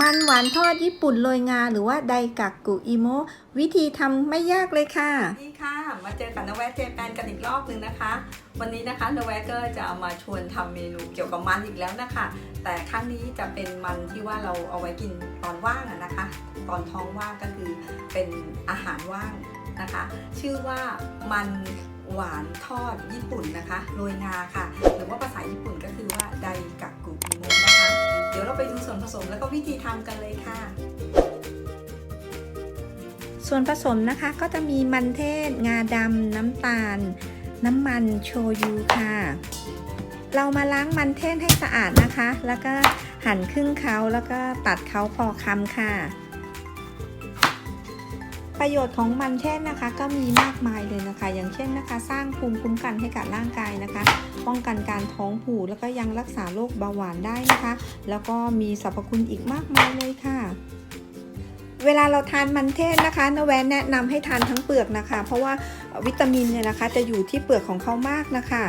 มันหวานทอดญี่ปุ่นโรยงา หรือว่าไดกักกุอิโมะวิธีทำไม่ยากเลยค่ะสวัสดีค่ะ มาเจอกับนแวเจแปนกันอีกรอบหนึ่งนะคะ วันนี้นะคะนวแวก็จะามาชวนทำเมนูเกี่ยวกับมันอีกแล้วนะคะ แต่ครั้งนี้จะเป็นมันที่ว่าเราเอาไว้กินตอนว่างนะคะ ตอนท้องว่างก็คือเป็นอาหารว่างนะคะ ชื่อว่ามัน หวานทอดญี่ปุ่นนะคะโรยงาค่ะ หรือว่าภาษาญี่ปุ่นก็คือว่าไดกักกุอิโมะนะคะ เดี๋ยวเราไปดูส่วนผสมแล้วก็วิธีทำกันเลยค่ะ ส่วนผสมนะคะก็จะมีมันเทศ งาดำน้ำตาล น้ำมันโชยุค่ะ เรามาล้างมันเทศให้สะอาดนะคะ แล้วก็หั่นครึ่งเขาแล้วก็ตัดเขาพอคำค่ะ ประโยชน์ของมันเทศนะคะ ก็มีมากมายเลยนะคะ อย่างเช่นนะคะ สร้างภูมิคุ้มกันให้กับร่างกายนะคะ ป้องกันการท้องผูกแล้วก็ยังรักษาโรคเบาหวานได้นะคะ แล้วก็มีสรรพคุณอีกมากมายเลยค่ะเวลาเราทานมันเทศนะคะนแวนแนะนำให้ทานทั้งเปลือกนะคะ เพราะว่าวิตามินเนี่ยนะคะ จะอยู่ที่เปลือกของเขามากนะคะ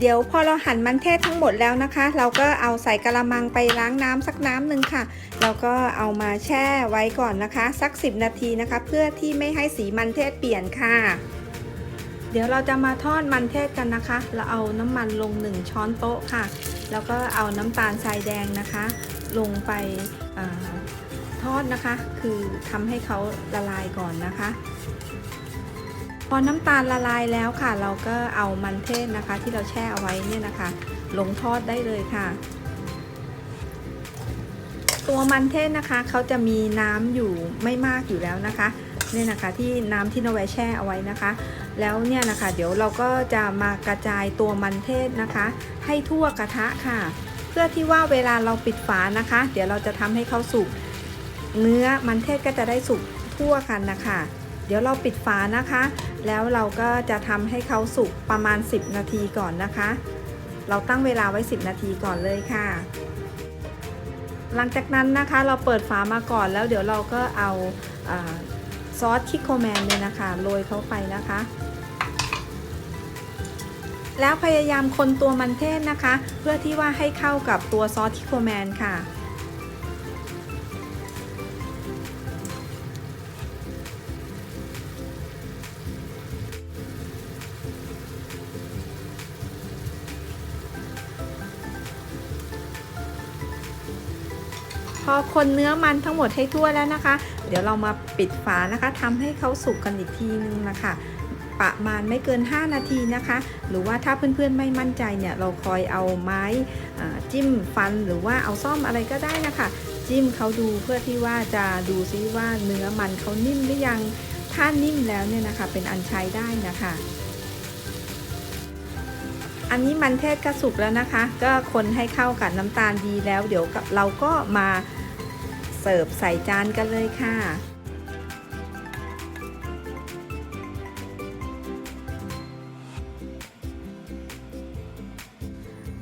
เดี๋ยวพอเราหั่นมันเทศทั้งหมดแล้วนะคะ เราก็เอาใส่กระมังไปล้างน้ำสักน้ำหนึ่งค่ะ แล้วก็เอามาแช่ไว้ก่อนนะคะ สัก 10 นาทีนะคะ เพื่อที่ไม่ให้สีมันเทศเปลี่ยนค่ะ เดี๋ยวเราจะมาทอดมันเทศกันนะคะ เราเอาน้ำมันลง 1 ช้อนโต๊ะค่ะ แล้วก็เอาน้ำตาลทรายแดงนะคะ ลงไปอทอดนะคะ คือทำให้เขาละลายก่อนนะคะ พอน้ำตาลละลายแล้วค่ะ เราก็เอามันเทศนะคะ ที่เราแช่เอาไว้เนี่ยนะคะ ลงทอดได้เลยค่ะ ตัวมันเทศนะคะเขาจะมีน้ำอยู่ไม่มากอยู่แล้วนะคะเนี่ยนะคะที่น้ำที่นแวแช่เอาไว้นะคะ แล้วเนี่ยนะคะเดี๋ยวเราก็จะมากระจายตัวมันเทศนะคะ ให้ทั่วกระทะค่ะ เพื่อที่ว่าเวลาเราปิดฝานะคะ เดี๋ยวเราจะทำให้เขาสุกเนื้อมันเทศก็จะได้สุกทั่วกันนะคะ เดี๋ยวเราปิดฝานะคะ แล้วเราก็จะทำให้เขาสุกประมาณ 10 นาทีก่อนนะคะ เราตั้งเวลาไว้ 10 นาทีก่อนเลยค่ะ หลังจากนั้นนะคะเราเปิดฝามาก่อนแล้วเดี๋ยวเราก็เอาซอสคิโคแมนเนี่ยนะคะโรยเข้าไปนะคะ แล้วพยายามคนตัวมันเทศนะคะ เพื่อที่ว่าให้เข้ากับตัวซอสทิโคแมนค่ะ อคนเนื้อมันทั้งหมดให้ทั่วแล้วนะคะ เดี๋ยวเรามาปิดฝานะคะทำให้เขาสุกกันอีกทีนึงนะคะประมาณไม่เกิน 5 นาทีนะคะ หรือว่าถ้าเพื่อนๆไม่มั่นใจเนี่ย เราคอยเอาไม้จิ้มฟันหรือว่าเอาซ่อมอะไรก็ได้นะคะ จิ้มเขาดูเพื่อที่ว่าจะดูซิว่าเนื้อมันเขานิ่มหรือยัง ถ้านิ่มแล้วเนี่ยนะคะ เป็นอันใช้ได้นะคะ อันนี้มันเทศก็สุกแล้วนะคะ ก็คนให้เข้ากับน้ำตาลดีแล้ว เดี๋ยวเราก็มาเสิร์ฟใส่จานกันเลยค่ะ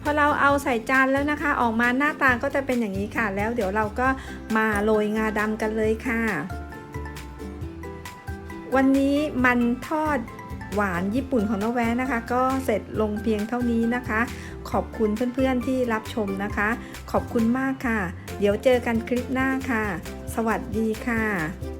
พอเราเอาใส่จานแล้วนะคะ ออกมาหน้าตาก็จะเป็นอย่างนี้ค่ะ แล้วเดี๋ยวเราก็มาโรยงาดำกันเลยค่ะ วันนี้มันทอด หวานญี่ปุ่นของน้องแว้นะคะ ก็เสร็จลงเพียงเท่านี้นะคะ ขอบคุณเพื่อนๆที่รับชมนะคะ ขอบคุณมากค่ะ เดี๋ยวเจอกันคลิปหน้าค่ะ สวัสดีค่ะ